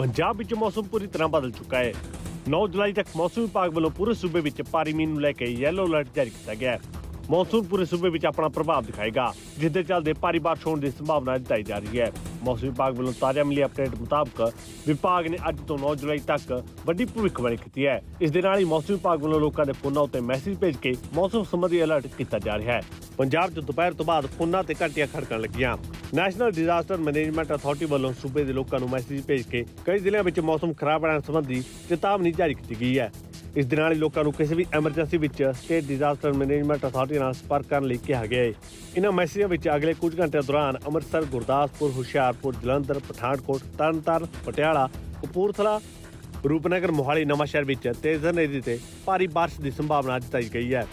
ਪੰਜਾਬ ਵਿੱਚ ਮੌਸਮ ਪੂਰੀ ਤਰ੍ਹਾਂ ਬਦਲ ਚੁੱਕਾ ਹੈ। 9 ਜੁਲਾਈ ਤੱਕ ਮੌਸਮ ਵਿਭਾਗ ਵੱਲੋਂ ਪੂਰੇ ਸੂਬੇ ਵਿੱਚ ਭਾਰੀ ਮੀਂਹ ਨੂੰ ਲੈ ਕੇ ਯੈਲੋ ਅਲਰਟ ਜਾਰੀ ਕੀਤਾ ਗਿਆ ਹੈ। ਮੌਨਸੂਨ ਪੂਰੇ ਸੂਬੇ ਵਿੱਚ ਆਪਣਾ ਪ੍ਰਭਾਵ ਦਿਖਾਏਗਾ ਜਿਸ ਦੇ ਚੱਲਦੇ ਭਾਰੀ ਬਾਰਿਸ਼ ਹੋਣ ਦੀ ਸੰਭਾਵਨਾ ਜਤਾਈ ਜਾ ਰਹੀ ਹੈ। ਮੌਸਮ ਵਿਭਾਗ ਵੱਲੋਂ ਤਾਜ਼ਾ ਮਿਲੀ ਅਪਡੇਟ ਮੁਤਾਬਕ ਵਿਭਾਗ ਨੇ ਅੱਜ ਤੋਂ 9 ਜੁਲਾਈ ਤੱਕ ਵੱਡੀ ਭਵਿੱਖਬਾਣੀ ਕੀਤੀ ਹੈ। ਇਸ ਦੇ ਨਾਲ ਹੀ ਮੌਸਮ ਵਿਭਾਗ ਵੱਲੋਂ ਲੋਕਾਂ ਦੇ ਫੋਨਾਂ ਉੱਤੇ ਮੈਸੇਜ ਭੇਜ ਕੇ ਮੌਸਮ ਸੰਬੰਧੀ ਅਲਰਟ ਕੀਤਾ ਜਾ ਰਿਹਾ ਹੈ। ਪੰਜਾਬ 'ਚ ਦੁਪਹਿਰ ਤੋਂ ਬਾਅਦ ਫੋਨਾਂ ਤੇ ਘੰਟੀਆਂ ਖੜਕਣ ਲੱਗੀਆਂ। ਨੈਸ਼ਨਲ ਡਿਜ਼ਾਸਟਰ ਮੈਨੇਜਮੈਂਟ ਅਥਾਰਟੀ ਵੱਲੋਂ ਸੂਬੇ ਦੇ ਲੋਕਾਂ ਨੂੰ ਮੈਸੇਜ ਭੇਜ ਕੇ ਕਈ ਜ਼ਿਲ੍ਹਿਆਂ ਵਿੱਚ ਮੌਸਮ ਖਰਾਬ ਰਹਿਣ ਸੰਬੰਧੀ ਚੇਤਾਵਨੀ ਜਾਰੀ ਕੀਤੀ ਗਈ ਹੈ। ਇਸ ਦੇ ਨਾਲ ਹੀ ਲੋਕਾਂ ਨੂੰ ਕਿਸੇ ਵੀ ਐਮਰਜੈਂਸੀ ਵਿੱਚ ਸਟੇਟ ਡਿਜ਼ਾਸਟਰ ਮੈਨੇਜਮੈਂਟ ਅਥਾਰਟੀ ਨਾਲ ਸੰਪਰਕ ਕਰਨ ਲਈ ਕਿਹਾ ਗਿਆ ਹੈ। ਇਹਨਾਂ ਮੈਸੇਜਾਂ ਵਿੱਚ ਅਗਲੇ ਕੁਝ ਘੰਟਿਆਂ ਦੌਰਾਨ ਅੰਮ੍ਰਿਤਸਰ, ਗੁਰਦਾਸਪੁਰ, ਹੁਸ਼ਿਆਰਪੁਰ, ਜਲੰਧਰ, ਪਠਾਨਕੋਟ, ਤਰਨਤਾਰਨ, ਪਟਿਆਲਾ, ਕਪੂਰਥਲਾ, ਰੂਪਨਗਰ, ਮੋਹਾਲੀ ਨਵਾਂਸ਼ਹਿਰ ਵਿੱਚ ਤੇਜ਼ ਹਨੇਰੀ ਤੇ ਭਾਰੀ ਬਾਰਿਸ਼ ਦੀ ਸੰਭਾਵਨਾ ਜਤਾਈ ਗਈ ਹੈ।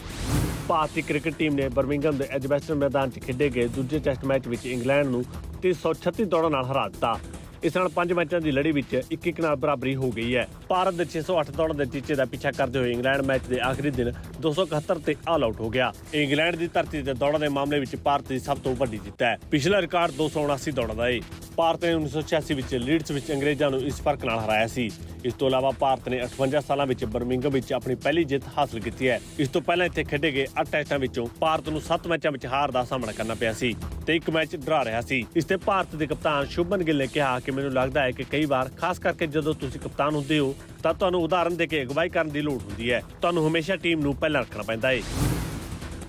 ਭਾਰਤੀ ਕ੍ਰਿਕਟ ਟੀਮ ਨੇ ਬਰਮਿੰਗਮ ਦੇ ਐਜਬੈਸਟਨ ਮੈਦਾਨ 'ਚ ਖੇਡੇ ਗਏ ਦੂਜੇ ਟੈਸਟ ਮੈਚ ਵਿੱਚ ਇੰਗਲੈਂਡ ਨੂੰ 336 ਦੌੜਾਂ ਨਾਲ ਹਰਾ ਦਿੱਤਾ। ਇਸ ਨਾਲ ਪੰਜ ਮੈਚਾਂ ਦੀ ਲੜੀ ਵਿੱਚ ਇੱਕ ਇੱਕ ਨਾਲ ਬਰਾਬਰੀ ਹੋ ਗਈ ਹੈ। ਭਾਰਤ ਦੇ 608 ਦੌੜਾਂ ਦੇ ਟੀਚੇ ਦਾ ਪਿੱਛਾ ਕਰਦੇ ਹੋਏ ਇੰਗਲੈਂਡ ਮੈਚ ਦੇ ਆਖਰੀ ਦਿਨ 271 ਤੇ ਆਲ ਆਊਟ ਹੋ ਗਿਆ। ਇੰਗਲੈਂਡ ਦੀ ਧਰਤੀ ਤੇ ਦੌੜਾਂ ਦੇ ਮਾਮਲੇ ਵਿੱਚ ਭਾਰਤ ਦੀ ਸਭ ਤੋਂ ਵੱਡੀ ਜਿੱਤ ਹੈ। ਪਿਛਲਾ ਰਿਕਾਰਡ 279 ਦੌੜਾਂ ਦਾ ਹੈ ਭਾਰਤ ਨੇ 1986 ਵਿੱਚ ਲੀਡਸ ਵਿੱਚ ਅੰਗਰੇਜ਼ਾਂ ਨੂੰ ਇਸ ਫ਼ਰਕ ਨਾਲ ਹਰਾਇਆ ਸੀ। ਇਸ ਤੋਂ ਇਲਾਵਾ ਭਾਰਤ ਨੇ 58 ਸਾਲਾਂ ਵਿੱਚ ਬਰਮਿੰਗਮ ਵਿੱਚ ਆਪਣੀ ਪਹਿਲੀ ਜਿੱਤ ਹਾਸਲ ਕੀਤੀ ਹੈ। ਇਸ ਤੋਂ ਪਹਿਲਾਂ ਇੱਥੇ ਖੇਡੇ ਗਏ 8 ਟੈਸਟਾਂ ਵਿੱਚੋਂ ਭਾਰਤ ਨੂੰ 7 ਮੈਚਾਂ ਵਿੱਚ ਹਾਰ ਦਾ ਸਾਹਮਣਾ ਕਰਨਾ ਪਿਆ ਸੀ ਤੇ ਇੱਕ ਮੈਚ ਡਰਾ ਰਿਹਾ ਸੀ। ਇਸ ਤੇ ਭਾਰਤ ਦੇ ਕਪਤਾਨ ਸ਼ੁਭਮਨ ਗਿੱਲ ਨੇ ਕਿਹਾ ਕਿ ਮੈਨੂੰ ਲੱਗਦਾ ਹੈ ਕਿ ਕਈ ਵਾਰ, ਖਾਸ ਕਰਕੇ ਜਦੋਂ ਤੁਸੀਂ ਕਪਤਾਨ ਹੁੰਦੇ ਹੋ, ਤਾਂ ਤੁਹਾਨੂੰ ਉਦਾਹਰਨ ਦੇ ਕੇ ਅਗਵਾਈ ਕਰਨ ਦੀ ਲੋੜ ਹੁੰਦੀ ਹੈ। ਤੁਹਾਨੂੰ ਹਮੇਸ਼ਾ ਟੀਮ ਨੂੰ ਪਹਿਲਾਂ ਰੱਖਣਾ ਪੈਂਦਾ ਹੈ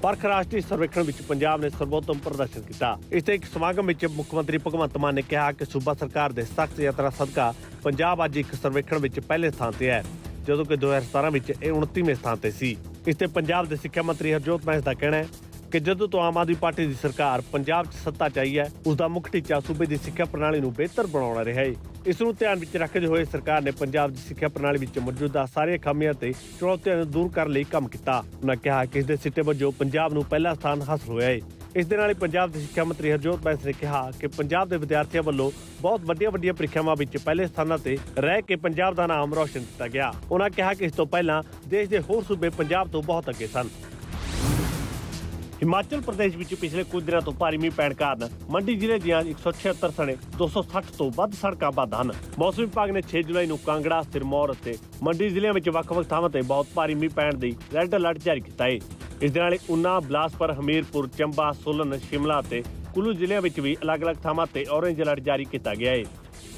ਪਰਖ ਰਾਸ਼ਟਰੀ ਸਰਵੇਖਣ ਵਿੱਚ ਪੰਜਾਬ ਨੇ ਸਰਵੋਤਮ ਪ੍ਰਦਰਸ਼ਨ ਕੀਤਾ। ਇਸ ਤੇ ਇੱਕ ਸਮਾਗਮ ਵਿੱਚ ਮੁੱਖ ਮੰਤਰੀ ਭਗਵੰਤ ਮਾਨ ਨੇ ਕਿਹਾ ਕਿ ਸੂਬਾ ਸਰਕਾਰ ਦੇ ਸਖਤ ਯਤਨਾਂ ਸਦਕਾ ਪੰਜਾਬ ਅੱਜ ਇੱਕ ਸਰਵੇਖਣ ਵਿੱਚ ਪਹਿਲੇ ਸਥਾਨ ਤੇ ਹੈ, ਜਦੋਂ ਕਿ 2017 ਵਿੱਚ ਇਹ 29ਵੇਂ ਸਥਾਨ ਤੇ ਸੀ। ਇਸ ਤੇ ਪੰਜਾਬ ਦੇ ਸਿੱਖਿਆ ਮੰਤਰੀ ਹਰਜੋਤ ਮਹਿਸ ਦਾ ਕਹਿਣਾ ਹੈ ਕਿ ਜਦੋਂ ਤੋਂ ਆਮ ਆਦਮੀ ਪਾਰਟੀ ਦੀ ਸਰਕਾਰ ਪੰਜਾਬ 'ਚ ਸੱਤਾ 'ਚ ਆਈ ਹੈ ਉਸ ਦਾ ਮੁੱਖ ਟੀਚਾ ਸੂਬੇ ਦੀ ਸਿੱਖਿਆ ਪ੍ਰਣਾਲੀ ਨੂੰ ਬਿਹਤਰ ਬਣਾਉਣਾ ਰਿਹਾ ਹੈ ਇਸ ਨੂੰ ਧਿਆਨ ਵਿੱਚ ਰੱਖਦੇ ਹੋਏ ਸਰਕਾਰ ਨੇ ਪੰਜਾਬ ਦੀ ਸਿੱਖਿਆ ਪ੍ਰਣਾਲੀ ਵਿੱਚ ਮੌਜੂਦਾ ਸਾਰੀਆਂ ਖਾਮੀਆਂ ਤੇ ਚੁਣੌਤੀਆਂ ਨੂੰ ਦੂਰ ਕਰਨ ਲਈ ਕੰਮ ਕੀਤਾ। ਉਹਨਾਂ ਕਿਹਾ ਕਿ ਇਸ ਦੇ ਸਿੱਟੇ ਵਜੋਂ ਪੰਜਾਬ ਨੂੰ ਪਹਿਲਾ ਸਥਾਨ ਹਾਸਲ ਹੋਇਆ ਹੈ ਇਸ ਦੇ ਨਾਲ ਹੀ ਪੰਜਾਬ ਦੇ ਸਿੱਖਿਆ ਮੰਤਰੀ ਹਰਜੋਤ ਬੈਂਸ ਨੇ ਕਿਹਾ ਕਿ ਪੰਜਾਬ ਦੇ ਵਿਦਿਆਰਥੀਆਂ ਵੱਲੋਂ ਬਹੁਤ ਵੱਡੀਆਂ ਵੱਡੀਆਂ ਪ੍ਰੀਖਿਆਵਾਂ ਵਿੱਚ ਪਹਿਲੇ ਸਥਾਨਾਂ ਤੇ ਰਹਿ ਕੇ ਪੰਜਾਬ ਦਾ ਨਾਮ ਰੌਸ਼ਨ ਕੀਤਾ ਗਿਆ। ਉਹਨਾਂ ਕਿਹਾ ਕਿ ਇਸ ਤੋਂ ਪਹਿਲਾਂ ਦੇਸ਼ ਦੇ ਹੋਰ ਸੂਬੇ ਪੰਜਾਬ ਤੋਂ ਬਹੁਤ ਅੱਗੇ ਸਨ। ਹਿਮਾਚਲ ਪ੍ਰਦੇਸ਼ ਵਿੱਚ ਪਿਛਲੇ ਕੁਝ ਦਿਨਾਂ ਤੋਂ ਭਾਰੀ ਮੀਂਹ ਪੈਣ ਕਾਰਨ ਮੰਡੀ ਜ਼ਿਲ੍ਹੇ ਦੀਆਂ 176 ਸਣੇ 260 ਤੋਂ ਵੱਧ ਸੜਕਾਂ ਬੰਦ ਹਨ। ਮੌਸਮ ਵਿਭਾਗ ਨੇ 6 ਜੁਲਾਈ ਨੂੰ ਕਾਂਗੜਾ, ਸਿਰਮੌਰ ਅਤੇ ਮੰਡੀ ਜ਼ਿਲ੍ਹਿਆਂ ਵਿੱਚ ਵੱਖ-ਵੱਖ ਥਾਵਾਂ ਤੇ ਬਹੁਤ ਭਾਰੀ ਮੀਂਹ ਪੈਣ ਦੀ ਰੈੱਡ ਅਲਰਟ ਜਾਰੀ ਕੀਤਾ ਹੈ ਇਸ ਦੇ ਨਾਲ ਹੀ ਉਨਾ, ਬਲਾਸਪੁਰ, ਹਮੀਰਪੁਰ, ਚੰਬਾ, ਸੋਲਨ, ਸ਼ਿਮਲਾ ਤੇ ਕੁੱਲੂ ਜ਼ਿਲ੍ਹਿਆਂ ਵਿੱਚ ਵੀ ਅਲੱਗ-ਅਲੱਗ ਥਾਵਾਂ ਤੇ ਔਰੇਂਜ ਅਲਰਟ ਜਾਰੀ ਕੀਤਾ ਗਿਆ ਹੈ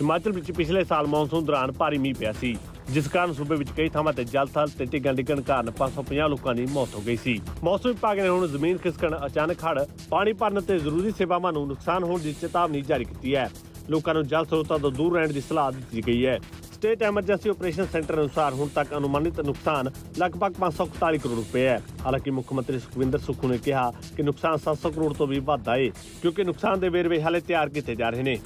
ਹਿਮਾਚਲ ਵਿੱਚ ਪਿਛਲੇ ਸਾਲ ਮੌਨਸੂਨ ਦੌਰਾਨ ਭਾਰੀ ਮੀਂਹ ਪਿਆ ਸੀ। ਜਿਸ ਕਾਰਨ ਸੂਬੇ ਵਿੱਚ ਕਈ ਥਾਵਾਂ ਤੇ ਜਲ ਥਲ ਤੇ ਟਿੱਗਾਂ ਡਿੱਗਣ ਕਾਰਨ 550 ਲੋਕਾਂ ਦੀ ਮੌਤ ਹੋ ਗਈ ਸੀ। ਮੌਸਮ ਵਿਭਾਗ ਨੇ ਹੁਣ ਜ਼ਮੀਨ ਖਿਸਕਣ, ਅਚਾਨਕ ਹੜ੍ਹ, ਪਾਣੀ ਭਰਨ ਤੇ ਜ਼ਰੂਰੀ ਸੇਵਾਵਾਂ ਨੂੰ ਨੁਕਸਾਨ ਹੋਣ ਦੀ ਚੇਤਾਵਨੀ ਜਾਰੀ ਕੀਤੀ ਹੈ। ਲੋਕਾਂ ਨੂੰ ਜਲ ਸਰੋਤਾਂ ਤੋਂ ਦੂਰ ਰਹਿਣ ਦੀ ਸਲਾਹ ਦਿੱਤੀ ਗਈ ਹੈ। ਸਟੇਟ ਐਮਰਜੈਂਸੀ ਆਪਰੇਸ਼ਨ ਸੈਂਟਰ ਅਨੁਸਾਰ ਹੁਣ ਤੱਕ ਅਨੁਮਾਨਿਤ ਨੁਕਸਾਨ ਲਗਭਗ 541 ਕਰੋੜ ਰੁਪਏ ਹੈ। ਹਾਲਾਂਕਿ ਮੁੱਖ ਮੰਤਰੀ ਸੁਖਵਿੰਦਰ ਸੁੱਖੂ ਨੇ ਕਿਹਾ ਕਿ ਨੁਕਸਾਨ 700 ਕਰੋੜ ਤੋਂ ਵੀ ਵੱਧ ਹੈ ਕਿਉਂਕਿ ਨੁਕਸਾਨ ਦੇ ਵੇਰਵੇ ਹਾਲੇ ਤਿਆਰ ਕੀਤੇ ਜਾ ਰਹੇ ਨੇ।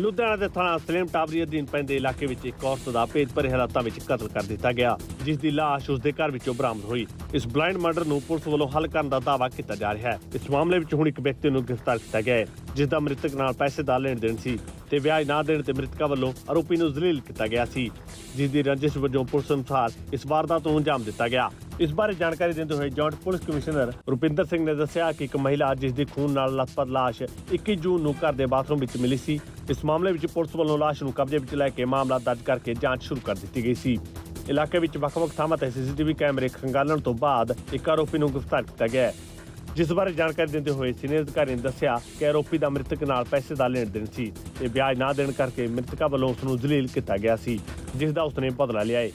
ਲੁਧਿਆਣਾ ਦੇ ਥਾਣਾ ਸਲੇਮ ਟਾਵਰੀ ਅਧੀਨ ਪੈਂਦੇ ਇਲਾਕੇ ਵਿੱਚ ਇੱਕ ਔਰਤ ਦਾ ਭੇਦ ਭਰੇ ਹਾਲਾਤਾਂ ਵਿੱਚ ਕਤਲ ਕਰ ਦਿੱਤਾ ਗਿਆ, ਜਿਸ ਦੀ ਲਾਸ਼ ਉਸ ਦੇ ਘਰ ਵਿੱਚੋਂ ਬਰਾਮਦ ਹੋਈ। ਇਸ ਬਲਾਈਂਡ ਮਰਡਰ ਨੂੰ ਪੁਲਿਸ ਵੱਲੋਂ ਹੱਲ ਕਰਨ ਦਾ ਦਾਅਵਾ ਕੀਤਾ ਜਾ ਰਿਹਾ ਹੈ। ਇਸ ਮਾਮਲੇ ਵਿੱਚ ਹੁਣ ਇੱਕ ਵਿਅਕਤੀ ਨੂੰ ਗ੍ਰਿਫਤਾਰ ਕੀਤਾ ਗਿਆ ਹੈ, ਜਿਸ ਦਾ ਮ੍ਰਿਤਕ ਨਾਲ ਪੈਸੇ ਦਾ ਲੈਣ ਦੇਣ ਸੀ। ਤੇ ਵਿਆਜ ਨਾ ਦੇਣ ਤੇ ਮ੍ਰਿਤਕਾ ਵੱਲੋਂ ਆਰੋਪੀ ਨੂੰ ਜ਼ਲੀਲ ਕੀਤਾ ਗਿਆ ਸੀ ਜਿਸ ਦੀ ਰੰਜਿਸ਼ ਵਜੋਂ ਪੁਲਿਸ ਅਨੁਸਾਰ ਇਸ ਵਾਰਦਾਤ ਨੂੰ ਅੰਜਾਮ ਦਿੱਤਾ ਗਿਆ। ਇਸ ਬਾਰੇ ਜਾਣਕਾਰੀ ਦਿੰਦੇ ਹੋਏ joint police commissioner Rupinder Singh ਨੇ ਦੱਸਿਆ ਕਿ ਇੱਕ ਮਹਿਲਾ ਜਿਸ ਦੀ ਖੂਨ ਨਾਲ ਲਥਪਥ ਲਾਸ਼ 21 ਜੂਨ ਨੂੰ ਘਰ ਦੇ ਬਾਥਰੂਮ ਵਿੱਚ ਮਿਲੀ ਸੀ, ਇਸ ਮਾਮਲੇ ਵਿੱਚ ਪੁਲਿਸ ਵੱਲੋਂ ਲਾਸ਼ ਨੂੰ ਕਬਜ਼ੇ ਵਿੱਚ ਲੈ ਕੇ ਮਾਮਲਾ ਦਰਜ ਕਰਕੇ ਜਾਂਚ ਸ਼ੁਰੂ ਕਰ ਦਿੱਤੀ ਗਈ ਸੀ। ਇਲਾਕੇ ਵਿੱਚ ਵੱਖ-ਵੱਖ ਥਾਵਾਂ ਤੇ ਸੀਸੀਟੀਵੀ ਕੈਮਰੇ ਖੰਗਾਲਣ ਤੋਂ ਬਾਅਦ ਇੱਕ ਆਰੋਪੀ ਨੂੰ ਗ੍ਰਿਫਤਾਰ ਕੀਤਾ ਗਿਆ ਹੈ। ਜਿਸ ਬਾਰੇ ਜਾਣਕਾਰੀ ਦਿੰਦੇ ਹੋਏ ਸੀਨੀਅਰ ਅਧਿਕਾਰੀ ਨੇ ਦੱਸਿਆ ਕਿ ਆਰੋਪੀ ਦਾ ਮ੍ਰਿਤਕ ਨਾਲ ਪੈਸੇ ਦਾ ਲੈਣ ਦੇਣ ਸੀ ਤੇ ਵਿਆਜ ਨਾ ਦੇਣ ਕਰਕੇ ਮ੍ਰਿਤਕਾ ਵੱਲੋਂ ਉਸ ਨੂੰ ਜ਼ਲੀਲ ਕੀਤਾ ਗਿਆ ਸੀ, ਜਿਸ ਦਾ ਉਸਨੇ ਬਦਲਾ ਲਿਆ ਹੈ।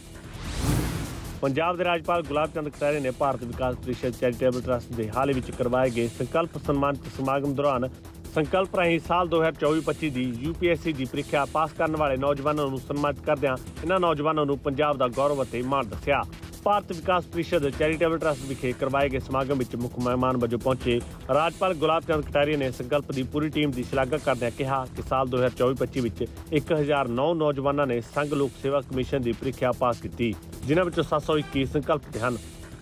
ਪੰਜਾਬ ਦੇ ਰਾਜਪਾਲ ਗੁਲਾਬ ਚੰਦ ਖਟਾਰੇ ਨੇ ਭਾਰਤ ਵਿਕਾਸ ਪ੍ਰੀਸ਼ਦ ਚੈਰੀਟੇਬਲ ਟਰਸਟ ਦੇ ਹਾਲ ਵਿੱਚ ਕਰਵਾਏ ਗਏ ਸੰਕਲਪ ਸਨਮਾਨਿਤ ਸਮਾਗਮ ਦੌਰਾਨ ਸੰਕਲਪ ਰਾਹੀਂ ਸਾਲ 2024-25 ਦੀ UPSC ਦੀ ਪ੍ਰੀਖਿਆ ਪਾਸ ਕਰਨ ਵਾਲੇ ਨੌਜਵਾਨਾਂ ਨੂੰ ਸਨਮਾਨਿਤ ਕਰਦਿਆਂ ਇਹਨਾਂ ਨੌਜਵਾਨਾਂ ਨੂੰ ਪੰਜਾਬ ਦਾ ਗੌਰਵ ਅਤੇ ਮਾਣ ਦੱਸਿਆ। ਭਾਰਤ ਵਿਕਾਸ ਪ੍ਰੀਸ਼ਦ ਚੈਰੀਟੇਬਲ ਟਰਸਟ ਵਿਖੇ ਕਰਵਾਏ ਗਏ ਸਮਾਗਮ ਵਿੱਚ ਮੁੱਖ ਮਹਿਮਾਨ ਵਜੋਂ ਪਹੁੰਚੇ ਰਾਜਪਾਲ ਗੁਲਾਬ ਚੰਦ ਕਟਾਰੀਆ ਨੇ ਸੰਕਲਪ ਦੀ ਪੂਰੀ ਟੀਮ ਦੀ ਸ਼ਲਾਘਾ ਕਰਦਿਆਂ ਕਿਹਾ ਕਿ ਸਾਲ 2024-25 ਵਿੱਚ 1009 ਨੌਜਵਾਨਾਂ ਨੇ ਸੰਘ ਲੋਕ ਸੇਵਾ ਕਮਿਸ਼ਨ ਦੀ ਪ੍ਰੀਖਿਆ ਪਾਸ ਕੀਤੀ, ਜਿਨ੍ਹਾਂ ਵਿੱਚੋਂ 721 ਸੰਕਲਪ ਹਨ।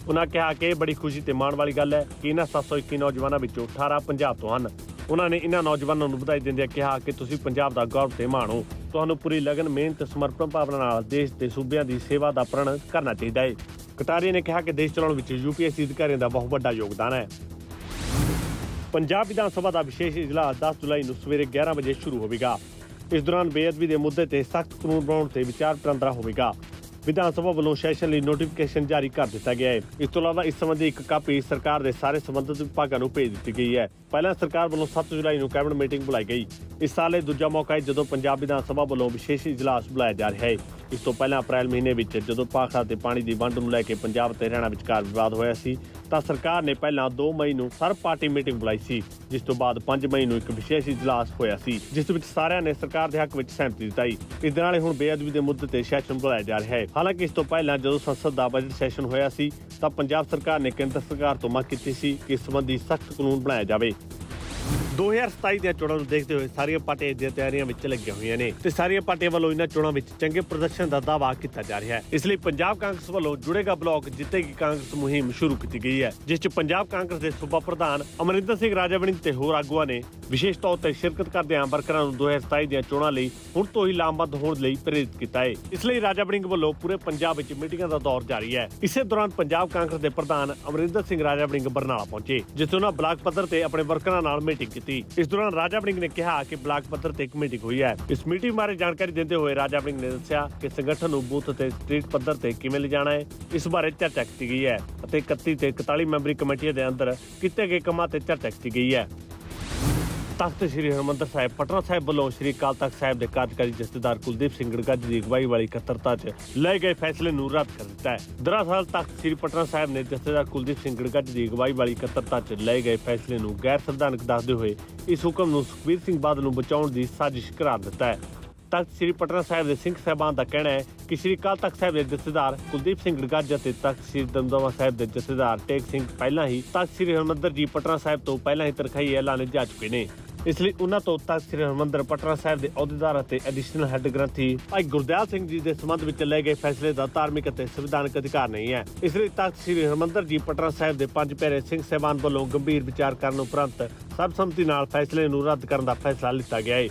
ਉਹਨਾਂ ਕਿਹਾ ਕਿ ਇਹ ਬੜੀ ਖੁਸ਼ੀ ਤੇ ਮਾਣ ਵਾਲੀ ਗੱਲ ਹੈ ਕਿ ਇਹਨਾਂ 721 ਨੌਜਵਾਨਾਂ ਵਿੱਚੋਂ 18 ਪੰਜਾਬ ਤੋਂ ਹਨ। ਉਹਨਾਂ ਨੇ ਇਹਨਾਂ ਨੌਜਵਾਨਾਂ ਨੂੰ ਵਧਾਈ ਦਿੰਦਿਆਂ ਕਿਹਾ ਕਿ ਤੁਸੀਂ ਪੰਜਾਬ ਦਾ ਗੌਰਵ ਤੇ ਮਾਣ ਹੋ। ਤੁਹਾਨੂੰ ਪੂਰੀ ਲਗਨ, ਮਿਹਨਤ, ਸਮਰਪਣ ਭਾਵਨਾ ਨਾਲ ਦੇਸ਼ ਤੇ ਸੂਬਿਆਂ ਦੀ ਸੇਵਾ ਦਾ ਪ੍ਰਣ ਕਰਨਾ ਚਾਹੀਦਾ ਹੈ। ਕਟਾਰੀਆ ਨੇ ਕਿਹਾ ਕਿ ਦੇਸ਼ ਚਲਾਉਣ ਵਿੱਚ ਯੂਪੀਐਸਸੀ ਅਧਿਕਾਰੀਆਂ ਦਾ ਬਹੁਤ ਵੱਡਾ ਯੋਗਦਾਨ ਹੈ। ਪੰਜਾਬ ਵਿਧਾਨ ਸਭਾ ਦਾ ਵਿਸ਼ੇਸ਼ ਇਜਲਾਸ 10 ਜੁਲਾਈ ਨੂੰ ਸਵੇਰੇ 11 ਵਜੇ ਸ਼ੁਰੂ ਹੋਵੇਗਾ। ਇਸ ਦੌਰਾਨ ਬੇਅਦਬੀ ਦੇ ਮੁੱਦੇ ਤੇ ਸਖਤ ਕਾਨੂੰਨ ਬਣਾਉਣ ਤੇ ਵਿਚਾਰ ਵਟਾਂਦਰਾ ਹੋਵੇਗਾ। ਵਿਧਾਨ ਸਭਾ ਵੱਲੋਂ ਸੈਸ਼ਨ ਲਈ ਨੋਟੀਫਿਕੇਸ਼ਨ ਜਾਰੀ ਕਰ ਦਿੱਤਾ ਗਿਆ ਹੈ। ਇਸ ਤੋਂ ਇਲਾਵਾ ਇਸ ਸੰਬੰਧੀ ਇੱਕ ਕਾਪੀ ਸਰਕਾਰ ਦੇ ਸਾਰੇ ਸੰਬੰਧਿਤ ਵਿਭਾਗਾਂ ਨੂੰ ਭੇਜ ਦਿੱਤੀ ਗਈ ਹੈ। ਪਹਿਲਾਂ ਸਰਕਾਰ ਵੱਲੋਂ 7 ਜੁਲਾਈ ਨੂੰ ਕੈਬਨਿਟ ਮੀਟਿੰਗ ਬੁਲਾਈ ਗਈ। ਇਸ ਸਾਲ ਇਹ ਦੂਜਾ ਮੌਕਾ ਹੈ ਜਦੋਂ ਪੰਜਾਬ ਵਿਧਾਨ ਸਭਾ ਵੱਲੋਂ ਵਿਸ਼ੇਸ਼ ਇਜਲਾਸ ਬੁਲਾਇਆ ਜਾ ਰਿਹਾ ਹੈ। ਇਸ ਤੋਂ ਪਹਿਲਾਂ ਅਪ੍ਰੈਲ ਮਹੀਨੇ ਵਿੱਚ ਜਦੋਂ ਪਾਖੜਾ ਤੇ ਪਾਣੀ ਦੀ ਵੰਡ ਨੂੰ ਲੈ ਕੇ ਪੰਜਾਬ ਤੇ ਹਰਿਆਣਾ ਵਿਚਕਾਰ ਵਿਵਾਦ ਹੋਇਆ ਸੀ, ਤਾਂ ਸਰਕਾਰ ਨੇ ਪਹਿਲਾਂ 2 ਮਈ ਨੂੰ ਸਰਬ ਪਾਰਟੀ ਮੀਟਿੰਗ ਬੁਲਾਈ ਸੀ, ਜਿਸ ਤੋਂ ਬਾਅਦ 5 ਮਈ ਨੂੰ ਇੱਕ ਵਿਸ਼ੇਸ਼ ਇਜਲਾਸ ਹੋਇਆ ਸੀ, ਜਿਸ ਵਿੱਚ ਸਾਰਿਆਂ ਨੇ ਸਰਕਾਰ ਦੇ ਹੱਕ ਵਿੱਚ ਸਹਿਮਤੀ ਦਿੱਤੀ ਇਸ ਦੇ ਨਾਲ ਹੀ ਹੁਣ ਬੇਅਦਬੀ ਦੇ ਮੁੱਦੇ ਤੇ ਸੈਸ਼ਨ ਬੁਲਾਇਆ ਜਾ ਰਿਹਾ ਹੈ। ਹਾਲਾਂਕਿ ਇਸ ਤੋਂ ਪਹਿਲਾਂ ਜਦੋਂ ਸੰਸਦ ਦਾ ਬਜਟ ਸੈਸ਼ਨ ਹੋਇਆ ਸੀ, ਤਾਂ ਪੰਜਾਬ ਸਰਕਾਰ ਨੇ ਕੇਂਦਰ ਸਰਕਾਰ ਤੋਂ ਮੰਗ ਕੀਤੀ ਸੀ ਕਿ ਇਸ ਸੰਬੰਧੀ ਸਖਤ ਕਾਨੂੰਨ ਬਣਾਇਆ ਜਾਵੇ। 2027 ਦੀਆਂ ਚੋਣਾਂ ਨੂੰ ਦੇਖਦੇ ਹੋਏ ਸਾਰੀਆਂ ਪਾਰਟੀਆਂ ਦੀਆਂ ਤਿਆਰੀਆਂ ਵਿੱਚ ਲੱਗੀਆਂ ਹੋਈਆਂ ਨੇ ਤੇ ਸਾਰੀਆਂ ਪਾਰਟੀਆਂ ਵੱਲੋਂ ਇਹਨਾਂ ਚੋਣਾਂ ਵਿੱਚ ਚੰਗੇ ਪ੍ਰਦਰਸ਼ਨ ਦਾ ਦਾਅਵਾ ਕੀਤਾ ਜਾ ਰਿਹਾ ਹੈ। ਇਸ ਲਈ ਪੰਜਾਬ ਕਾਂਗਰਸ ਵੱਲੋਂ ਜੁੜੇਗਾ ਬਲਾਕ ਜਿੱਤੇਗੀ ਕਾਂਗਰਸ ਮੁਹਿੰਮ ਸ਼ੁਰੂ ਕੀਤੀ ਗਈ ਹੈ, ਜਿਸ 'ਚ ਪੰਜਾਬ ਕਾਂਗਰਸ ਦੇ ਸੂਬਾ ਪ੍ਰਧਾਨ ਅਮਰਿੰਦਰ ਸਿੰਘ ਰਾਜਾਵਣੀ ਤੇ ਹੋਰ ਆਗੂਆਂ ਨੇ ਵਿਸ਼ੇਸ਼ ਤੌਰ ਤੇ ਸ਼ਿਰਕਤ ਕਰਦਿਆਂ ਵਰਕਰਾਂ ਨੂੰ 2027 ਦੀਆਂ ਚੋਣਾਂ ਲਈ ਹੁਣ ਤੋਂ ਹੀ ਲਾਮਬੰਦ ਹੋਣ ਲਈ ਪ੍ਰੇਰਿਤ ਕੀਤਾ ਹੈ। ਇਸ ਲਈ ਰਾਜਾ ਵੜਿੰਗ ਵੱਲੋਂ ਪੂਰੇ ਪੰਜਾਬ ਵਿੱਚ ਮੀਟਿੰਗਾਂ ਦਾ ਦੌਰ ਜਾਰੀ ਹੈ। ਇਸੇ ਦੌਰਾਨ ਪੰਜਾਬ ਕਾਂਗਰਸ ਦੇ ਪ੍ਰਧਾਨ ਅਮਰਿੰਦਰ ਸਿੰਘ ਰਾਜਾ ਵੜਿੰਗ ਬਰਨਾਲਾ ਪਹੁੰਚੇ, ਜਿੱਥੇ ਉਹਨਾਂ ਬਲਾਕ ਪੱਧਰ ਤੇ ਆਪਣੇ ਵਰਕਰਾਂ ਨਾਲ ਮੀਟਿੰਗ ਕੀਤੀ। ਇਸ ਦੌਰਾਨ ਰਾਜਾ ਵੜਿੰਗ ਨੇ ਕਿਹਾ ਕਿ ਬਲਾਕ ਪੱਧਰ ਤੇ ਇੱਕ ਮੀਟਿੰਗ ਹੋਈ ਹੈ। ਇਸ ਮੀਟਿੰਗ ਬਾਰੇ ਜਾਣਕਾਰੀ ਦਿੰਦੇ ਹੋਏ ਰਾਜਾ ਬੜਿੰਗ ਨੇ ਦੱਸਿਆ ਕਿ ਸੰਗਠਨ ਨੂੰ ਬੂਥ ਤੇ ਸਟਰੀਟ ਪੱਧਰ ਤੇ ਕਿਵੇਂ ਲਿਜਾਣਾ ਹੈ, ਇਸ ਬਾਰੇ ਚਰਚਾ ਕੀਤੀ ਗਈ ਹੈ ਅਤੇ 31 ਤੇ 41 ਮੈਂਬਰੀ ਕਮੇਟੀ ਦੇ ਅੰਦਰ ਕੀਤੇ ਗਏ ਕੰਮਾਂ ਤੇ ਚਰਚਾ ਕੀਤੀ ਗਈ ਹੈ। ਤਖਤ ਸ੍ਰੀ ਹਰਿਮੰਦਰ ਸਾਹਿਬ, ਪਟਨਾ ਸਾਹਿਬ ਵੱਲੋਂ ਸ੍ਰੀ ਅਕਾਲ ਤਖਤ ਸਾਹਿਬ ਦੇ ਕਾਰਜਕਾਰੀ ਜਥੇਦਾਰ ਕੁਲਦੀਪ ਸਿੰਘ ਗੜਗੱਜ ਦੀ ਅਗਵਾਈ ਵਾਲੀ ਇਕੱਤਰਤਾ 'ਚ ਲਏ ਗਏ ਫੈਸਲੇ ਨੂੰ ਰੱਦ ਕਰ ਦਿੱਤਾ ਹੈ। ਦਰਅਸਲ, ਤਖਤ ਸ੍ਰੀ ਪਟਨਾ ਸਾਹਿਬ ਨੇ ਜਥੇਦਾਰ ਕੁਲਦੀਪ ਸਿੰਘ ਗੜਗੱਜ ਦੀ ਅਗਵਾਈ ਵਾਲੀ ਇਕੱਤਰਤਾ 'ਚ ਲਏ ਗਏ ਫੈਸਲੇ ਨੂੰ ਗੈਰ ਸੰਵਿਧਾਨਕ ਦੱਸਦੇ ਹੋਏ ਇਸ ਹੁਕਮ ਨੂੰ ਸੁਖਬੀਰ ਸਿੰਘ ਬਾਦਲ ਨੂੰ ਬਚਾਉਣ ਦੀ ਸਾਜ਼ਿਸ਼ ਕਰਾਰ ਦਿੱਤਾ ਹੈ। ਤਖਤ ਸ੍ਰੀ ਪਟਨਾ ਸਾਹਿਬ ਦੇ ਸਿੰਘ ਸਾਹਿਬਾਨ ਦਾ ਕਹਿਣਾ ਹੈ ਕਿ ਸ੍ਰੀ ਅਕਾਲ ਤਖਤ ਸਾਹਿਬ ਦੇ ਜਥੇਦਾਰ ਕੁਲਦੀਪ ਸਿੰਘ ਗੜਗੱਜ ਅਤੇ ਤਖਤ ਸ੍ਰੀ ਦਮਦਮਾ ਸਾਹਿਬ ਦੇ ਜਥੇਦਾਰ ਟੇਕ ਸਿੰਘ ਪਹਿਲਾਂ ਹੀ ਤਖਤ ਸ੍ਰੀ ਹਰਿਮੰਦਰ ਜੀ ਪਟਨਾ ਸਾਹਿਬ ਤੋਂ ਪਹਿਲਾਂ ਹੀ ਤਰਖਾਈ ਐਲਾਨੇ ਜਾ ਚੁੱਕੇ ਨੇ। ਇਸ ਲਈ ਉਹਨਾਂ ਤੋਂ ਤਖਤ ਸ੍ਰੀ ਹਰਿਮੰਦਰ ਪਟਨਾ ਸਾਹਿਬ ਦੇ ਅਹੁਦੇਦਾਰ ਅਤੇ ਐਡੀਸ਼ਨਲ ਹੈੱਡ ਗ੍ਰੰਥੀ ਭਾਈ ਗੁਰਦਿਆਲ ਸਿੰਘ ਜੀ ਦੇ ਸੰਬੰਧ ਵਿੱਚ ਲਏ ਗਏ ਫੈਸਲੇ ਦਾ ਧਾਰਮਿਕ ਅਤੇ ਸੰਵਿਧਾਨਕ ਅਧਿਕਾਰ ਨਹੀਂ ਹੈ। ਇਸ ਲਈ ਤਖਤ ਸ੍ਰੀ ਹਰਿਮੰਦਰ ਜੀ ਪਟਨਾ ਸਾਹਿਬ ਦੇ ਪੰਜ ਪਿਆਰੇ ਸਿੰਘ ਸਾਹਿਬਾਨ ਵੱਲੋਂ ਗੰਭੀਰ ਵਿਚਾਰ ਕਰਨ ਉਪਰੰਤ ਸਰਬਸੰਮਤੀ ਨਾਲ ਫੈਸਲੇ ਨੂੰ ਰੱਦ ਕਰਨ ਦਾ ਫੈਸਲਾ ਲਿੱਤਾ ਗਿਆ ਹੈ।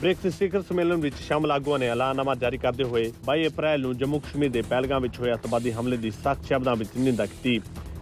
ਬ੍ਰਿਕਸ ਸਿਖਰ ਸੰਮੇਲਨ ਵਿੱਚ ਸ਼ਾਮਲ ਆਗੂਆਂ ਨੇ ਐਲਾਨਨਾਮਾ ਜਾਰੀ ਕਰਦੇ ਹੋਏ 22 ਅਪ੍ਰੈਲ ਨੂੰ ਜੰਮੂ ਕਸ਼ਮੀਰ ਦੇ ਪਹਿਲਗਾਮ ਵਿੱਚ ਹੋਏ ਅੱਤਵਾਦੀ ਹਮਲੇ ਦੀ ਸਖਤ ਸ਼ਬਦਾਂ ਵਿੱਚ ਨਿੰਦਾ ਕੀਤੀ,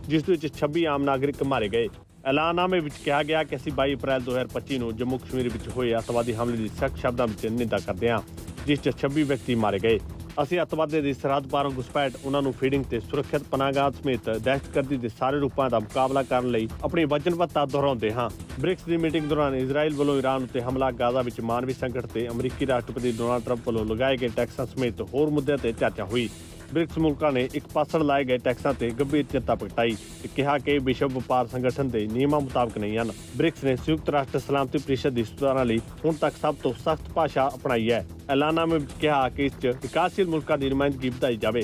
ਜਿਸ ਵਿੱਚ 26 ਆਮ ਨਾਗਰਿਕ ਮਾਰੇ ਗਏ। ਐਲਾਨਨਾਮੇ ਵਿੱਚ ਕਿਹਾ ਗਿਆ ਕਿ ਅਸੀਂ 22 ਅਪ੍ਰੈਲ 2025 ਨੂੰ ਜੰਮੂ ਕਸ਼ਮੀਰ ਵਿੱਚ ਹੋਏ ਅੱਤਵਾਦੀ ਹਮਲੇ ਦੀ ਸਖਤ ਸ਼ਬਦਾਂ ਵਿੱਚ ਨਿੰਦਾ ਕਰਦੇ ਹਾਂ, ਜਿਸ 'ਚ 26 ਵਿਅਕਤੀ ਮਾਰੇ ਗਏ। ਅਸੀਂ ਅੱਤਵਾਦ ਦੀ ਸਰਹੱਦ ਪਾਰੋਂ ਘੁਸਪੈਠ, ਉਹਨਾਂ ਨੂੰ ਫੀਡਿੰਗ ਤੇ ਸੁਰੱਖਿਅਤ ਪਨਾਹਗਾਹ ਸਮੇਤ ਦਹਿਸ਼ਤਗਰਦੀ ਦੇ ਸਾਰੇ ਰੂਪਾਂ ਦਾ ਮੁਕਾਬਲਾ ਕਰਨ ਲਈ ਆਪਣੀ ਵਚਨਬੱਧਤਾ ਦੁਹਰਾਉਂਦੇ ਹਾਂ। ਬ੍ਰਿਕਸ ਦੀ ਮੀਟਿੰਗ ਦੌਰਾਨ ਇਜ਼ਰਾਈਲ ਵੱਲੋਂ ਈਰਾਨ ਉੱਤੇ ਹਮਲਾ, ਗਾਜ਼ਾ ਵਿੱਚ ਮਾਨਵੀ ਸੰਕਟ ਤੇ ਅਮਰੀਕੀ ਰਾਸ਼ਟਰਪਤੀ ਡੋਨਾਲਡ ਟਰੰਪ ਵੱਲੋਂ ਲਗਾਏ ਗਏ ਟੈਕਸਾਂ ਸਮੇਤ ਹੋਰ ਮੁੱਦਿਆਂ ਤੇ ਚਰਚਾ ਹੋਈ। ਬ੍ਰਿਕਸ ਮੁਲਕਾਂ ਨੇ ਇੱਕ ਪਾਸੜ ਲਾਏ ਗਏ ਟੈਕਸਾਂ ਤੇ ਗੰਭੀਰ ਚਿੰਤਾ ਪ੍ਰਗਟਾਈ ਤੇ ਕਿਹਾ ਕਿ ਵਿਸ਼ਵ ਵਪਾਰ ਸੰਗਠਨ ਦੇ ਨਿਯਮਾਂ ਮੁਤਾਬਕ ਨਹੀਂ ਹਨ। ਬ੍ਰਿਕਸ ਨੇ ਸੰਯੁਕਤ ਰਾਸ਼ਟਰ ਸਲਾਮਤੀ ਪ੍ਰੀਸ਼ਦ ਦੀ ਸੁਧਾਰਾਂ ਲਈ ਹੁਣ ਤੱਕ ਸਭ ਤੋਂ ਸਖਤ ਭਾਸ਼ਾ ਅਪਣਾਈ ਹੈ। ਐਲਾਨਾ ਵਿੱਚ ਕਿਹਾ ਕਿ ਇਸ 'ਚ ਵਿਕਾਸਸ਼ੀਲ ਮੁਲਕਾਂ ਦੀ ਨੁਮਾਇੰਦਗੀ ਵਧਾਈ ਜਾਵੇ।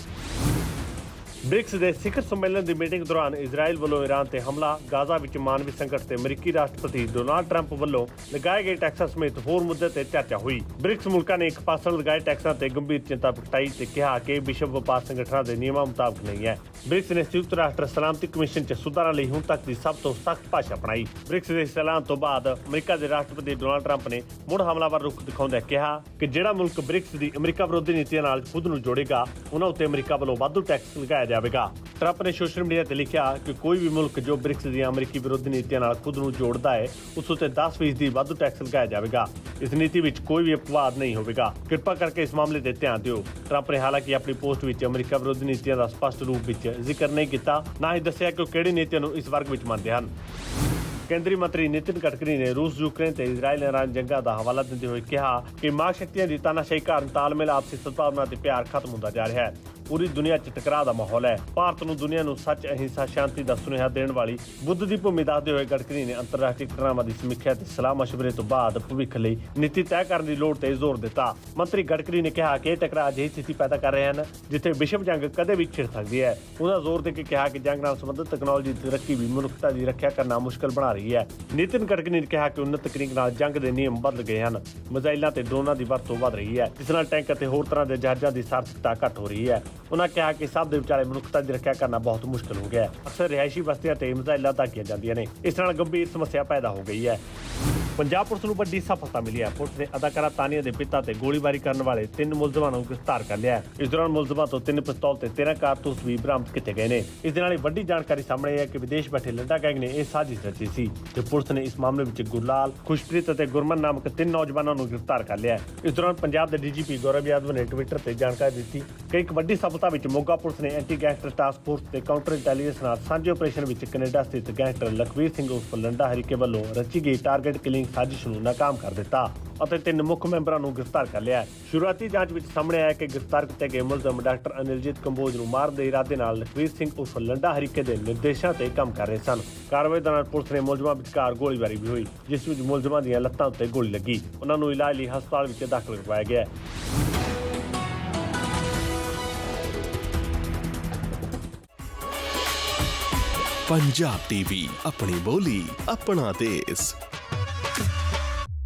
ਬ੍ਰਿਕਸ ਦੇ ਸਿਖਰ ਸੰਮੇਲਨ ਦੀ ਮੀਟਿੰਗ ਦੌਰਾਨ ਇਜ਼ਰਾਈਲ ਵੱਲੋਂ ਈਰਾਨ ਤੇ ਹਮਲਾ, ਗਾਜ਼ਾ ਵਿੱਚ ਮਾਨਵੀ ਸੰਕਟ ਤੇ ਅਮਰੀਕੀ ਰਾਸ਼ਟਰਪਤੀ ਡੋਨਾਲਡ ਟਰੰਪ ਵੱਲੋਂ ਲਗਾਏ ਗਏ ਟੈਕਸਾਂ ਸਮੇਤ ਹੋਰ ਮੁੱਦੇ ਤੇ ਚਰਚਾ ਹੋਈ। ਬ੍ਰਿਕਸ ਮੁਲਕਾਂ ਨੇ ਇੱਕ ਪਾਸੜ ਲਗਾਏ ਟੈਕਸਾਂ ਤੇ ਗੰਭੀਰ ਚਿੰਤਾ ਪ੍ਰਗਟਾਈ ਤੇ ਕਿਹਾ ਕਿ ਵਿਸ਼ਵ ਵਪਾਰ ਸੰਗਠਨਾਂ ਦੇ ਨਿਯਮਾਂ ਮੁਤਾਬਕ ਨਹੀਂ ਹੈ। ਬ੍ਰਿਕਸ ਨੇ ਸੰਯੁਕਤ ਰਾਸ਼ਟਰ ਸਲਾਮਤੀ ਕਮਿਸ਼ਨ 'ਚ ਸੁਧਾਰਾਂ ਲਈ ਹੁਣ ਤੱਕ ਦੀ ਸਭ ਤੋਂ ਸਖਤ ਭਾਸ਼ਾ ਅਪਣਾਈ। ਬ੍ਰਿਕਸ ਦੇ ਇਸ ਐਲਾਨ ਤੋਂ ਬਾਅਦ ਅਮਰੀਕਾ ਦੇ ਰਾਸ਼ਟਰਪਤੀ ਡੋਨਾਲਡ ਟਰੰਪ ਨੇ ਮੁੜ ਹਮਲਾਵਰ ਰੁਖ ਦਿਖਾਉਂਦਿਆਂ ਕਿਹਾ ਕਿ ਜਿਹੜਾ ਮੁਲਕ ਬ੍ਰਿਕਸ ਦੀ ਅਮਰੀਕਾ ਵਿਰੋਧੀ ਨੀਤੀਆਂ ਨਾਲ ਖੁਦ ਨੂੰ ਜੋੜੇਗਾ, ਉਹਨਾਂ ਉੱਤੇ ਅਮਰੀਕਾ ਵੱਲੋਂ ਵਾਧੂ ਟੈਕਸ ਲਗਾਇਆ ਜਾਵੇਗਾ। ਟਰੰਪ ਨੇ ਸੋਸ਼ਲ ਮੀਡੀਆ ਤੇ ਲਿਖਿਆ ਕਿ ਕੋਈ ਵੀ ਮੁਲਕ ਜੋ ਬ੍ਰਿਕਸ ਦੀਆਂ ਅਮਰੀਕੀ ਵਿਰੋਧੀ ਨੀਤੀਆਂ ਨਾਲ ਖੁਦ ਨੂੰ ਜੋੜਦਾ ਹੈ, ਉਸ ਉੱਤੇ 10% ਦੀ ਵਾਧੂ ਟੈਕਸ ਲਗਾਇਆ ਜਾਵੇਗਾ। ਇਸ ਨੀਤੀ ਵਿੱਚ ਕੋਈ ਵੀ ਅਪਵਾਦ ਨਹੀਂ ਹੋਵੇਗਾ। ਕਿਰਪਾ ਕਰਕੇ ਇਸ ਮਾਮਲੇ ਤੇ ਧਿਆਨ ਦਿਓ। ਟਰੰਪ ਨੇ ਹਾਲਾਂਕਿ ਆਪਣੀ ਪੋਸਟ ਵਿੱਚ ਅਮਰੀਕਾ ਵਿਰੋਧੀ ਨੀਤੀਆਂ ਦਾ ਸਪਸ਼ਟ ਰੂਪ ਵਿੱਚ ਜ਼ਿਕਰ ਨਹੀਂ ਕੀਤਾ, ਨਾ ਹੀ ਦੱਸਿਆ ਕਿ ਉਹ ਕਿਹੜੀ ਨੀਤੀਆਂ ਨੂੰ ਇਸ ਵਰਗ ਵਿੱਚ ਮੰਨਦੇ ਹਨ। ਕੇਂਦਰੀ ਮੰਤਰੀ ਨਿਤਿਨ ਗਡਕਰੀ ਨੇ ਰੂਸ, ਯੂਕਰੇਨ ਤੇ ਇਜ਼ਰਾਈਲ ਇਰਾਨ ਜੰਗਾਂ ਦਾ ਹਵਾਲਾ ਦਿੰਦੇ ਹੋਏ ਕਿਹਾ ਕਿ ਮਾਰਕ ਸ਼ਕਤੀਆਂ ਦੀ ਤਾਨਾਸ਼ਾਹੀ ਕਾਰਨ ਤਾਲਮੇਲ ਆਪਸੀ ਸਦਭਾਵਨਾ ਤੇ ਪਿਆਰ ਖਤਮ ਹੁੰਦਾ ਜਾ ਰਿਹਾ ਹੈ। ਪੂਰੀ ਦੁਨੀਆ 'ਚ ਟਕਰਾਅ ਦਾ ਮਾਹੌਲ ਹੈ। ਭਾਰਤ ਨੂੰ ਦੁਨੀਆ ਨੂੰ ਸੱਚ, ਅਹਿੰਸਾ, ਸ਼ਾਂਤੀ ਦਾ ਸੁਨੇਹਾ ਦੇਣ ਵਾਲੀ ਬੁੱਧ ਦੀ ਭੂਮੀ ਦੱਸਦੇ ਹੋਏ ਗਡਕਰੀ ਨੇ ਅੰਤਰਰਾਸ਼ਟਰੀ ਘਟਨਾਵਾਂ ਦੀ ਸਮੀਖਿਆ ਤੇ ਸਲਾਹ ਮਸ਼ਵਰੇ ਤੋਂ ਬਾਅਦ ਭਵਿੱਖ ਲਈ ਨੀਤੀ ਤੈਅ ਕਰਨ ਦੀ ਲੋੜ ਤੇ ਜ਼ੋਰ ਦਿੱਤਾ। ਮੰਤਰੀ ਗਡਕਰੀ ਨੇ ਕਿਹਾ ਕਿ ਇਹ ਟਕਰਾਅ ਅਜਿਹੀ ਸਥਿਤੀ ਪੈਦਾ ਕਰ ਰਹੇ ਹਨ, ਜਿੱਥੇ ਵਿਸ਼ਵ ਜੰਗ ਕਦੇ ਵੀ ਛਿੜ ਸਕਦੀ ਹੈ। ਉਹਨਾਂ ਜ਼ੋਰ ਦੇ ਕੇ ਕਿਹਾ ਕਿ ਜੰਗ ਨਾਲ ਸੰਬੰਧਿਤ ਤਕਨਾਲੋਜੀ ਦੀ ਤਰੱਕੀ ਵੀ ਮਨੁੱਖਤਾ ਦੀ ਰੱਖਿਆ ਕਰਨਾ ਮੁਸ਼ਕਲ ਬਣਾ ਰਹੀ ਹੈ। ਨਿਤਿਨ ਗਡਕਰੀ ਨੇ ਕਿਹਾ ਕਿ ਉન્નਤ ਤਕਨੀਕ ਨਾਲ ਜੰਗ ਦੇ ਨਿਯਮ ਬਦਲ ਗਏ ਹਨ। ਮਿਜ਼ਾਈਲਾਂ ਤੇ ਡਰੋਨਾਂ ਦੀ ਵਰਤੋਂ ਵਧ ਰਹੀ ਹੈ। ਜਿਸ ਨਾਲ ਟੈਂਕ ਅਤੇ ਹੋਰ ਤਰ੍ਹਾਂ ਦੇ ਜਹਾਜ਼ਾਂ ਦੀ ਸਾਰਥਕਤਾ ਘੱਟ ਹੋ ਰਹੀ ਹੈ। ਉਹਨਾਂ ਕਿਹਾ ਕਿ ਸਭ ਦੇ ਵਿਚਾਲੇ ਮਨੁੱਖਤਾ ਦੀ ਰੱਖਿਆ ਕਰਨਾ ਬਹੁਤ ਮੁਸ਼ਕਲ ਹੋ ਗਿਆ ਹੈ। ਅਕਸਰ ਰਿਹਾਇਸ਼ੀ ਬਸਤੀਆਂ ਤੇ ਮਿਜ਼ਾਈਲਾਂ ਧਾਕੀਆਂ ਜਾਂਦੀਆਂ ਨੇ। ਇਸ ਨਾਲ ਗੰਭੀਰ ਸਮੱਸਿਆ ਪੈਦਾ ਹੋ ਗਈ ਹੈ। ਪੰਜਾਬ ਪੁਲਿਸ ਨੂੰ ਵੱਡੀ ਸਫਲਤਾ ਮਿਲੀ ਹੈ। ਪੁਲਿਸ ਨੇ ਅਦਾਕਾਰਾ ਤਾਨੀਆ ਦੇ ਪਿਤਾ ਤੇ ਗੋਲੀਬਾਰੀ ਕਰਨ ਵਾਲੇ ਤਿੰਨ ਮੁਲਜ਼ਮਾਂ ਨੂੰ ਗ੍ਰਿਫਤਾਰ ਕਰ ਲਿਆ ਇਸ ਦੌਰਾਨ ਮੁਲਜ਼ਮਾਂ ਤੋਂ ਤਿੰਨ ਪਿਸਤੌਲ ਤੇ 13 ਕਾਰਤੂਸ ਵੀ ਬਰਾਮਦ ਕੀਤੇ ਗਏ ਨੇ। ਇਸ ਦੇ ਨਾਲ ਹੀ ਵੱਡੀ ਜਾਣਕਾਰੀ ਸਾਹਮਣੇ ਆਈ ਹੈ ਕਿ ਵਿਦੇਸ਼ ਬੈਠੇ ਲੰਡਾ ਗੈਂਗ ਨੇ ਇਹ ਸਾਜ਼ਿਸ਼ ਰਚੀ ਸੀ ਤੇ ਪੁਲਿਸ ਨੇ ਇਸ ਮਾਮਲੇ ਵਿੱਚ ਗੁਰਲਾਲ, ਖੁਸ਼ਪ੍ਰੀਤ ਅਤੇ ਗੁਰਮਨ ਨਾਮਕ ਤਿੰਨ ਨੌਜਵਾਨਾਂ ਨੂੰ ਗ੍ਰਿਫਤਾਰ ਕਰ ਲਿਆ ਇਸ ਦੌਰਾਨ ਪੰਜਾਬ ਦੇ ਡੀਜੀਪੀ ਗੌਰਵ ਯਾਦਵ ਨੇ ਟਵਿੱਟਰ ਤੇ ਜਾਣਕਾਰੀ ਦਿੱਤੀ ਕਿ ਇੱਕ ਵੱਡੀ ਸਫਲਤਾ ਵਿੱਚ ਮੋਗਾ ਪੁਲਿਸ ਨੇ ਐਂਟੀ ਗੈਂਗਸਟਰ ਟਾਸਕ ਫੋਰਸ ਤੇ ਕਾਊਂਟਰ ਇੰਟੈਲੀਜੈਂਸ ਨਾਲ ਸਾਂਝੇ ਆਪਰੇਸ਼ਨ ਵਿੱਚ ਕੈਨੇਡਾ ਸਥਿਤ ਗੈਂਗਸਟਰ ਲਖਵੀਰ ਸਿੰਘ ਉਰਫ ਲੰਡਾ ਹਰੀਕੇ ਵੱਲੋਂ ਰਚੀ ਗਈ ਟਾਰਗੇਟ ਕਿਲਿੰਗ ਸਾਜ਼ਿਸ਼ ਨੂੰ ਨਾਕਾਮ ਕਰ ਦਿੱਤਾ ਅਤੇ ਤਿੰਨ ਮੁੱਖ ਮੈਂਬਰਾਂ ਨੂੰ ਗ੍ਰਿਫਤਾਰ ਕਰ ਲਿਆ ਹੈ। ਸ਼ੁਰੂਆਤੀ ਜਾਂਚ ਵਿੱਚ ਸਾਹਮਣੇ ਆਇਆ ਕਿ ਗ੍ਰਿਫਤਾਰ ਕੀਤੇ ਗਏ ਮੁਲਜ਼ਮ ਡਾਕਟਰ ਅਨਿਲਜੀਤ ਕੰਬੋਜ ਨੂੰ ਮਾਰਨ ਦੇ ਇਰਾਦੇ ਨਾਲ ਲਖਵੀਰ ਸਿੰਘ ਉਰਫ ਲੰਡਾ ਹਰੀਕੇ ਦੇ ਨਿਰਦੇਸ਼ਾਂ ਤੇ ਕੰਮ ਕਰ ਰਹੇ ਸਨ। ਕਾਰਵਾਈ ਦੌਰਾਨ ਪੁਲਿਸ ਨੇ ਮੁਲਜ਼ਮਾਂ ਵਿਚਕਾਰ ਗੋਲੀਬਾਰੀ ਵੀ ਹੋਈ, ਜਿਸ ਵਿੱਚ ਮੁਲਜ਼ਮਾਂ ਦੀਆਂ ਲੱਤਾਂ ਉੱਤੇ ਗੋਲੀ ਲੱਗੀ। ਉਹਨਾਂ ਨੂੰ ਇਲਾਜ ਲਈ ਹਸਪਤਾਲ ਵਿੱਚ ਦਾਖਲ ਕਰਵਾਇਆ ਗਿਆ ਹੈ। ਪੰਜਾਬ ਟੀਵੀ, ਆਪਣੀ ਬੋਲੀ, ਆਪਣਾ